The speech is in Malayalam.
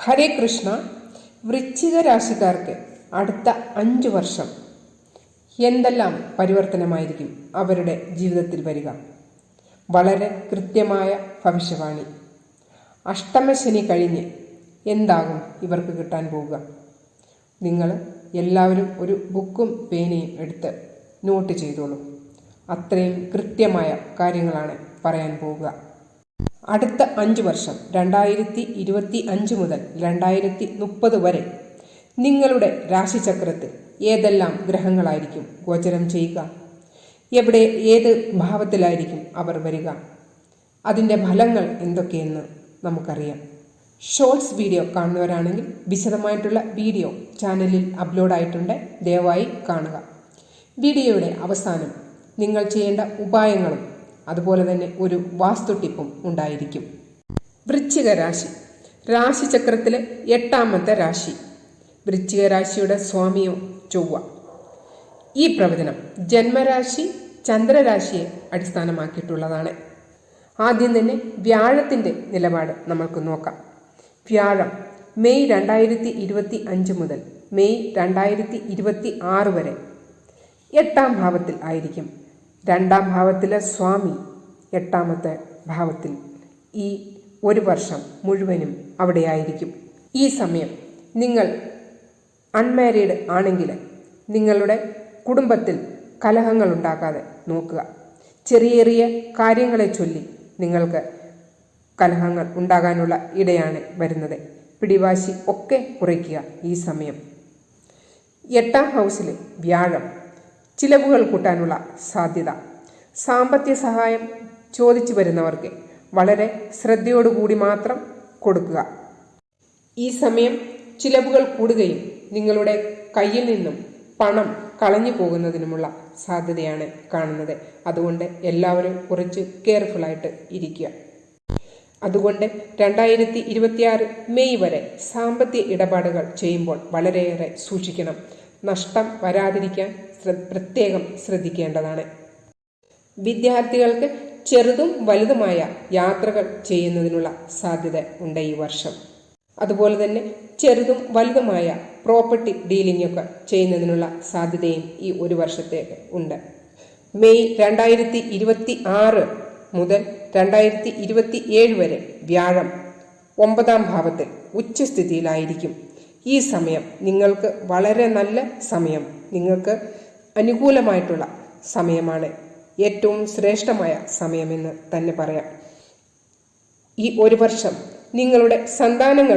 ഹരേ കൃഷ്ണ വൃശ്ചിക രാശിക്കാർക്ക് അടുത്ത അഞ്ച് വർഷം. എന്തെല്ലാം പരിവർത്തനമായിരിക്കും അവരുടെ ജീവിതത്തിൽ വരിക? വളരെ കൃത്യമായ ഭവിഷ്യവാണി. അഷ്ടമശനി കഴിഞ്ഞ് എന്താകും ഇവർക്ക് കിട്ടാൻ പോവുക? നിങ്ങൾ എല്ലാവരും ഒരു ബുക്കും പേനയും എടുത്ത് നോട്ട് ചെയ്തോളൂ. അത്രയും കൃത്യമായ കാര്യങ്ങളാണ് പറയാൻ പോവുക. അടുത്ത അഞ്ച് വർഷം രണ്ടായിരത്തി ഇരുപത്തി അഞ്ച് മുതൽ രണ്ടായിരത്തി മുപ്പത് വരെ. നിങ്ങളുടെ രാശിചക്രത്തിൽ ഏതെല്ലാം ഗ്രഹങ്ങളായിരിക്കും ഗോചരം ചെയ്യുക? എവിടെ ഏത് ഭാവത്തിലായിരിക്കും അവർ വരിക? അതിന്റെ ഫലങ്ങൾ എന്തൊക്കെയെന്ന് നമുക്കറിയാം. ഷോർട്സ് വീഡിയോ കാണുന്നവരാണെങ്കിൽ വിശദമായിട്ടുള്ള വീഡിയോ ചാനലിൽ അപ്ലോഡായിട്ടുണ്ട് ദയവായി കാണുക. വീഡിയോയുടെ അവസാനം നിങ്ങൾ ചെയ്യേണ്ട ഉപായങ്ങളും അതുപോലെ തന്നെ ഒരു വാസ്തു ടിപ്പും ഉണ്ടായിരിക്കും. വൃശ്ചിക രാശി. രാശിചക്രത്തിലെ എട്ടാമത്തെ രാശി. വൃശ്ചിക രാശിയുടെ സ്വാമിയോ ചൊവ്വ. ഈ പ്രവചനം ജന്മരാശി ചന്ദ്രരാശിയെ അടിസ്ഥാനമാക്കിയിട്ടുള്ളതാണ്. ആദ്യം തന്നെ വ്യാഴത്തിന്റെ നിലപാട് നമുക്ക് നോക്കാം. വ്യാഴം മെയ് രണ്ടായിരത്തി ഇരുപത്തി അഞ്ച് മുതൽ മെയ് രണ്ടായിരത്തി ഇരുപത്തി ആറ് വരെ എട്ടാം ഭാവത്തിൽ ആയിരിക്കും. രണ്ടാം ഭാവത്തിലെ സ്വാമി എട്ടാമത്തെ ഭാവത്തിൽ ഈ ഒരു വർഷം മുഴുവനും അവിടെയായിരിക്കും ഈ സമയം നിങ്ങൾ അൺമാരീഡ് ആണെങ്കിൽ നിങ്ങളുടെ കുടുംബത്തിൽ കലഹങ്ങൾ ഉണ്ടാക്കാതെ നോക്കുക. ചെറിയ ചെറിയ കാര്യങ്ങളെ ചൊല്ലി നിങ്ങൾക്ക് കലഹങ്ങൾ ഉണ്ടാകാനുള്ള ഇടയാണ് വരുന്നത്. പിടിവാശി ഒക്കെ കുറയ്ക്കുക ഈ സമയം. എട്ടാം ഹൗസിലെ വ്യാഴം ചിലവുകൾ കൂട്ടാനുള്ള സാധ്യത. സാമ്പത്തിക സഹായം ചോദിച്ചു വരുന്നവർക്ക് വളരെ ശ്രദ്ധയോടുകൂടി മാത്രം കൊടുക്കുക. ഈ സമയം ചിലവുകൾ കൂടുകയും നിങ്ങളുടെ കയ്യിൽ നിന്നും പണം കളഞ്ഞു പോകുന്നതിനുമുള്ള സാധ്യതയാണ് കാണുന്നത്. അതുകൊണ്ട് എല്ലാവരും കുറച്ച് കെയർഫുള്ളായിട്ട് ഇരിക്കുക. അതുകൊണ്ട് രണ്ടായിരത്തി ഇരുപത്തിയാറ് മെയ് വരെ സാമ്പത്തിക ഇടപാടുകൾ ചെയ്യുമ്പോൾ വളരെയേറെ സൂക്ഷിക്കണം. നഷ്ടം വരാതിരിക്കാൻ പ്രത്യേകം ശ്രദ്ധിക്കേണ്ടതാണ്. വിദ്യാർത്ഥികൾക്ക് ചെറുതും വലുതുമായ യാത്രകൾ ചെയ്യുന്നതിനുള്ള സാധ്യത ഉണ്ട് ഈ വർഷം. അതുപോലെ തന്നെ ചെറുതും വലുതുമായ പ്രോപ്പർട്ടി ഡീലിംഗ് ഒക്കെ ചെയ്യുന്നതിനുള്ള സാധ്യതയും ഈ ഒരു വർഷത്തേക്ക് ഉണ്ട്. മെയ് രണ്ടായിരത്തി ഇരുപത്തി ആറ് മുതൽ രണ്ടായിരത്തി ഇരുപത്തി ഏഴ് വരെ വ്യാഴം ഒമ്പതാം ഭാവത്തിൽ ഉച്ചസ്ഥിതിയിലായിരിക്കും. ഈ സമയം നിങ്ങൾക്ക് വളരെ നല്ല സമയം. നിങ്ങൾക്ക് അനുകൂലമായിട്ടുള്ള സമയമാണ് ഏറ്റവും ശ്രേഷ്ഠമായ സമയമെന്ന് തന്നെ പറയാം. ഈ ഒരു വർഷം നിങ്ങളുടെ സന്താനങ്ങൾ